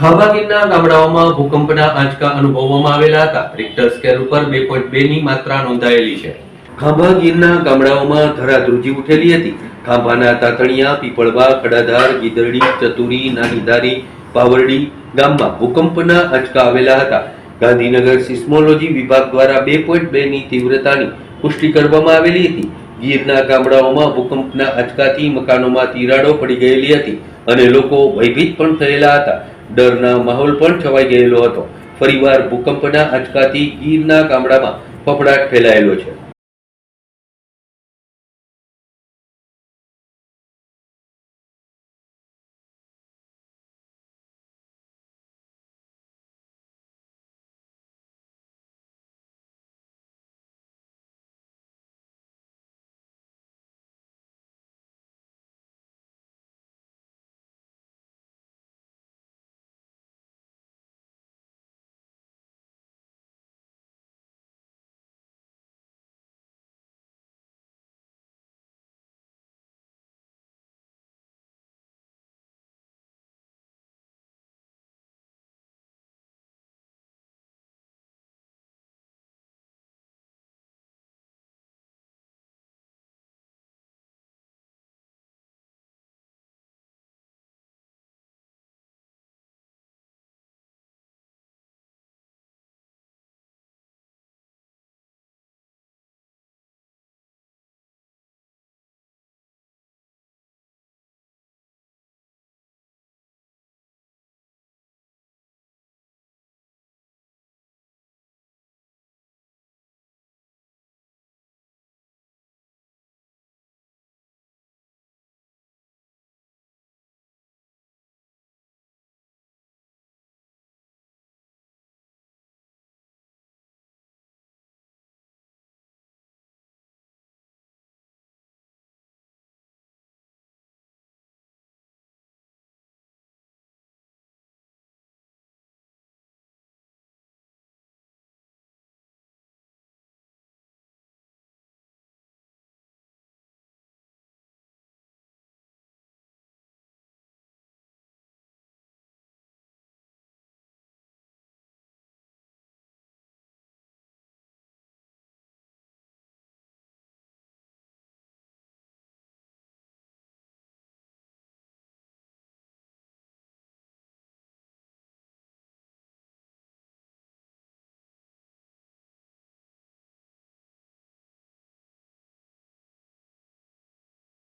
ખાંભા ગીરના ગામડાઓમાં ભૂકંપના આંચકા અનુભવવામાં આવેલા હતા. રિક્ટર સ્કેલ ઉપર બે પોઈન્ટ બે ની માત્રા નોંધાયેલી છે. ખાંભાગીરના ગામડાઓમાં ધરાધ્રુજી ઉઠેલી હતી. ખાંભાના તાતણિયા, પીપળવા ખડાધાર ગીદરડી, ચતુરી, નાનીધારી, પાવરડી ગામમાં ભૂકંપના આંચકા આવેલા હતા. ગાંધીનગર સિસ્મોલોજી વિભાગ દ્વારા બે પોઈન્ટ બે ની તીવ્રતાની પુષ્ટિ કરવામાં આવેલી હતી. ગીરના ગામડાઓમાં ભૂકંપના આંચકાથી મકાનોમાં તિરાડો પડી ગયેલી હતી. અને લોકો ભયભીત પણ થયેલા હતા. ડરના માહોલ પણ છવાઈ ગયેલો હતો. ફરીવાર ભૂકંપના આંચકાથી ગીરના ગામડામાં ફફડાટ ફેલાયેલો છે.